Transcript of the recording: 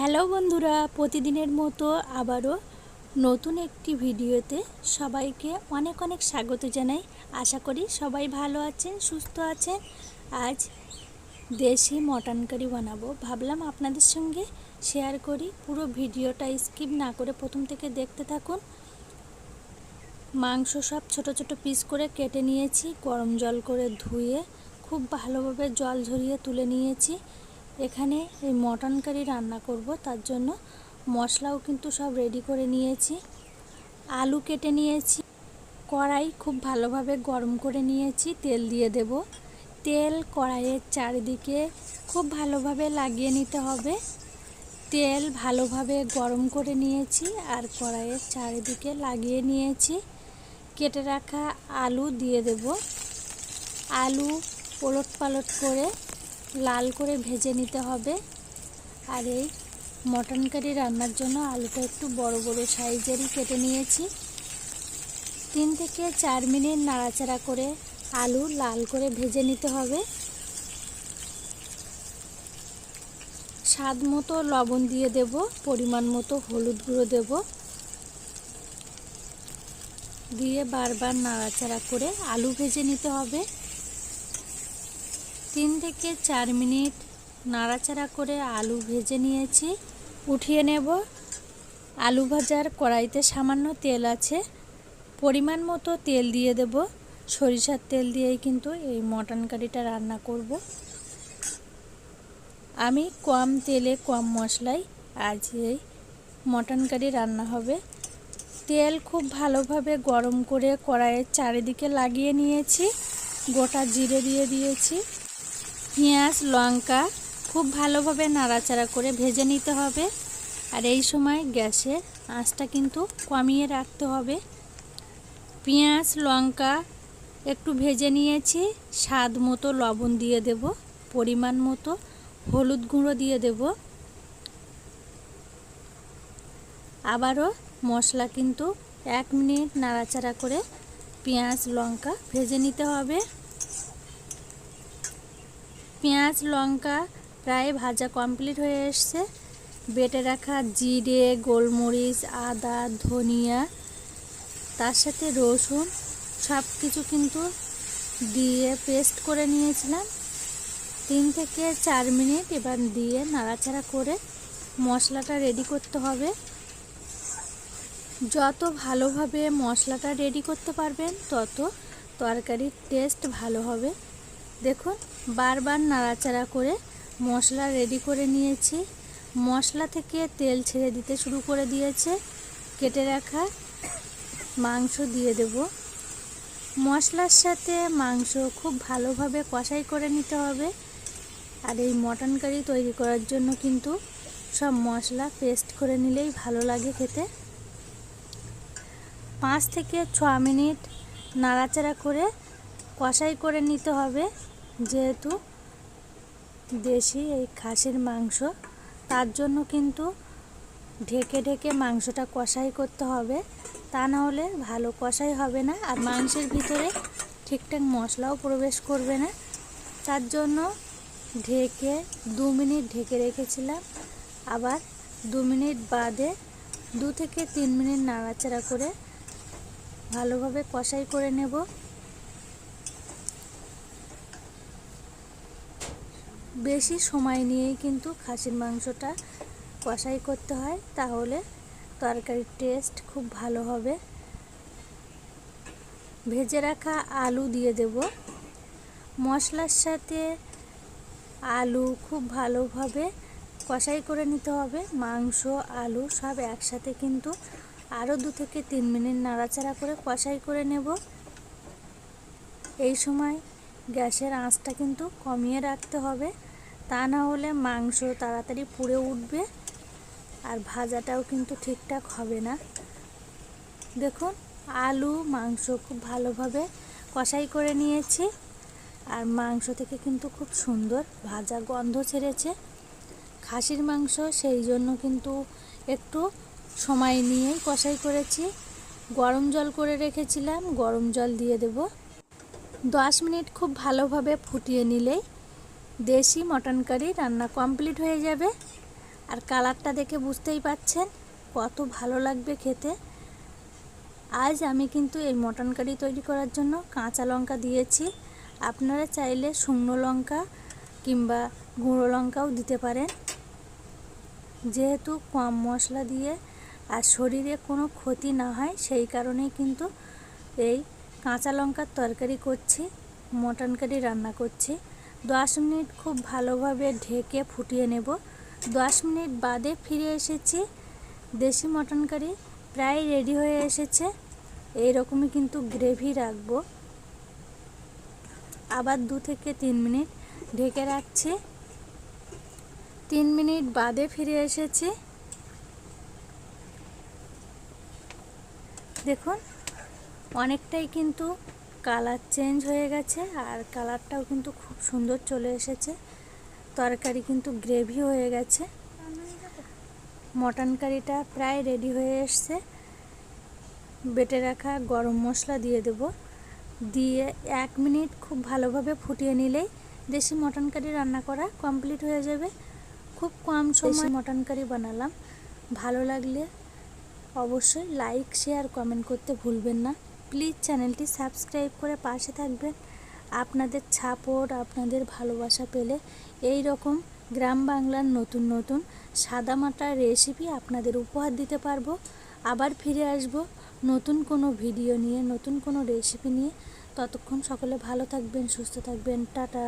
Hello বন্ধুরা, প্রতিদিনের মতো আবারও নতুন একটি ভিডিওতে সবাইকে অনেক অনেক স্বাগত জানাই। আশা করি সবাই ভালো আছেন, সুস্থ আছেন। আজ দেশি মটন কারি বানাবো। ভাবলাম আপনাদের সঙ্গে শেয়ার করি, পুরো ভিডিওটা স্কিপ না করে প্রথম থেকে দেখতে থাকুন। মাংস সব ছোট ছোট পিস করে কেটে নিয়েছি, গরম জল করে ধুয়ে খুব ভালোভাবে জল ঝরিয়ে তুলে নিয়েছি। এখানে এই মটন কারি রান্না করব, তার জন্য মশলাও কিন্তু সব রেডি করে নিয়েছি। আলু কেটে নিয়েছি, কড়াই খুব ভালোভাবে গরম করে নিয়েছি, তেল দিয়ে দেব। তেল কড়াইয়ের চারিদিকে খুব ভালোভাবে লাগিয়ে নিতে হবে। তেল ভালোভাবে গরম করে নিয়েছি আর কড়াইয়ের চারিদিকে লাগিয়ে নিয়েছি। কেটে রাখা আলু দিয়ে দেব। আলু ওলট পালট করে লাল করে ভেজে নিতে হবে। আর এই মটন কারি রান্নার জন্য আলুটা একটু বড় বড় সাইজেরই কেটে নিয়েছি। তিন থেকে চার মিনিট নাড়াচাড়া করে আলু লাল করে ভেজে নিতে হবে। স্বাদ মতো লবণ দিয়ে দেব, পরিমাণ মতো হলুদ গুঁড়ো দেব। দিয়ে বারবার নাড়াচাড়া করে আলু ভেজে নিতে হবে। তিন থেকে চার মিনিট নাড়াচাড়া করে আলু ভেজে নিয়েছি। উঠিয়ে নেব। আলু ভাজার কড়াইতে সামান্য তেল আছে। পরিমাণ মতো তেল দিয়ে দেব। সরিষার তেল দিয়েই কিন্তু এই মটন কারিটা রান্না করব। আমি কম তেলে কম মশলায় আজ এই মটন কারি রান্না হবে। তেল খুব ভালোভাবে গরম করে কড়াইয়ের চারিদিকে লাগিয়ে নিয়েছি। গোটা জিরে দিয়ে দিয়েছি। পেঁয়াজ, লঙ্কা খুব ভালোভাবে নাড়াচাড়া করে ভেজে নিতে হবে। আর এই সময় গ্যাসের আঁচটা কিন্তু কমিয়ে রাখতে হবে। পেঁয়াজ, লঙ্কা একটু ভেজে নিয়েছি। স্বাদ মতো লবণ দিয়ে দেব, পরিমাণ মতো হলুদ গুঁড়ো দিয়ে দেব। আবারও মশলা কিন্তু এক মিনিট নাড়াচাড়া করে পেঁয়াজ, লঙ্কা ভেজে নিতে হবে। পেঁয়াজ, লঙ্কা প্রায় ভাজা কমপ্লিট হয়ে এসছে। বেটে রাখা জিরে, গোলমরিচ, আদা, ধনিয়া, তার সাথে রসুন সব কিছু কিন্তু দিয়ে পেস্ট করে নিয়েছিলাম। তিন থেকে চার মিনিট এবার দিয়ে নাড়াচাড়া করে মশলাটা রেডি করতে হবে। যত ভালোভাবে মশলাটা রেডি করতে পারবেন, তত তরকারির টেস্ট ভালো হবে। দেখুন, বারবার নাড়াচাড়া করে মশলা রেডি করে নিয়েছি। মশলা থেকে তেল ছেড়ে দিতে শুরু করে দিয়েছে। কেটে রাখা মাংস দিয়ে দেব। মশলার সাথে মাংস খুব ভালোভাবে কষাই করে নিতে হবে। আর এই মটন কারি তৈরি করার জন্য কিন্তু সব মশলা পেস্ট করে নিলেই ভালো লাগে খেতে। পাঁচ থেকে ছ মিনিট নাড়াচাড়া করে কষাই করে নিতে হবে। যেহেতু দেশি এই খাসির মাংস, তার জন্য কিন্তু ঢেকে ঢেকে মাংসটা কষাই করতে হবে। তা না হলে ভালো কষাই হবে না, আর মাংসের ভিতরে ঠিকঠাক মশলাও প্রবেশ করবে না। তার জন্য ঢেকে দু মিনিট ঢেকে রেখেছিলাম। আবার দু মিনিট বাদে দু থেকে তিন মিনিট নাড়াচাড়া করে ভালোভাবে কষাই করে নেব। বেশি সময় নিয়েই কিন্তু খাসির মাংসটা কষাই করতে হয়, তাহলে তরকারির টেস্ট খুব ভালো হবে। ভেজে রাখা আলু দিয়ে দেব। মশলার সাথে আলু খুব ভালোভাবে কষাই করে নিতে হবে। মাংস, আলু সব একসাথে কিন্তু আরও দু থেকে তিন মিনিট নাড়াচাড়া করে কষাই করে নেব। এই সময় গ্যাসের আঁচটা কিন্তু কমিয়ে রাখতে হবে। তা না হলে মাংস তাড়াতাড়ি পুড়ে উঠবে আর ভাজাটাও কিন্তু ঠিকঠাক হবে না। দেখুন, আলু, মাংস খুব ভালোভাবে কষাই করে নিয়েছি আর মাংস থেকে কিন্তু খুব সুন্দর ভাজা গন্ধ ছেড়েছে। খাসির মাংস সেই জন্য কিন্তু একটু সময় নিয়েই কষাই করেছি। গরম জল করে রেখেছিলাম, গরম জল দিয়ে দেব। দশ মিনিট খুব ভালোভাবে ফুটিয়ে নিলেই দেশি মটন কারি রান্না কমপ্লিট হয়ে যাবে। আর কালারটা দেখে বুঝতেই পাচ্ছেন, কত ভালো লাগবে খেতে। আজ আমি কিন্তু এই মটন কারি তৈরি করার জন্য কাঁচা লঙ্কা দিয়েছি। আপনারা চাইলে শুকনো লঙ্কা কিংবা গুঁড়ো লঙ্কাও দিতে পারেন। যেহেতু কম মশলা দিয়ে আর শরীরে কোনো ক্ষতি না হয়, সেই কারণেই কিন্তু এই কাঁচা লঙ্কার তরকারি করছি, মটন কারি রান্না করছি। দশ মিনিট খুব ভালোভাবে ঢেকে ফুটিয়ে নেব। দশ মিনিট বাদে ফিরে এসেছি, দেশি মটন কারি প্রায় রেডি হয়ে এসেছে। এই রকমই কিন্তু গ্রেভি রাখব। আবার দু থেকে তিন মিনিট ঢেকে রাখছি। তিন মিনিট বাদে ফিরে এসেছি। দেখুন, অনেকটাই কিন্তু কালার চেঞ্জ হয়ে গেছে আর কালারটাও কিন্তু খুব সুন্দর চলে এসেছে। তরকারি কিন্তু গ্রেভি হয়ে গেছে। মটন কারিটা প্রায় রেডি হয়ে এসছে। বেটে রাখা গরম মশলা দিয়ে দেব। দিয়ে এক মিনিট খুব ভালোভাবে ফুটিয়ে নিলেই দেশি মটন কারি রান্না করা কমপ্লিট হয়ে যাবে। খুব কম সময় মটন কারি বানালাম। ভালো লাগলে অবশ্যই লাইক শেয়ার কমেন্ট করতে ভুলবেন না। প্লিজ চ্যানেলটি সাবস্ক্রাইব করে পাশে থাকবেন। আপনাদের সাপোর্ট, আপনাদের ভালোবাসা পেলে এই রকম গ্রাম বাংলার নতুন নতুন সাদামাটা রেসিপি আপনাদের উপহার দিতে পারব। আবার ফিরে আসব নতুন কোনো ভিডিও নিয়ে, নতুন কোনো রেসিপি নিয়ে। ততক্ষণ সকলে ভালো থাকবেন, সুস্থ থাকবেন। টাটা।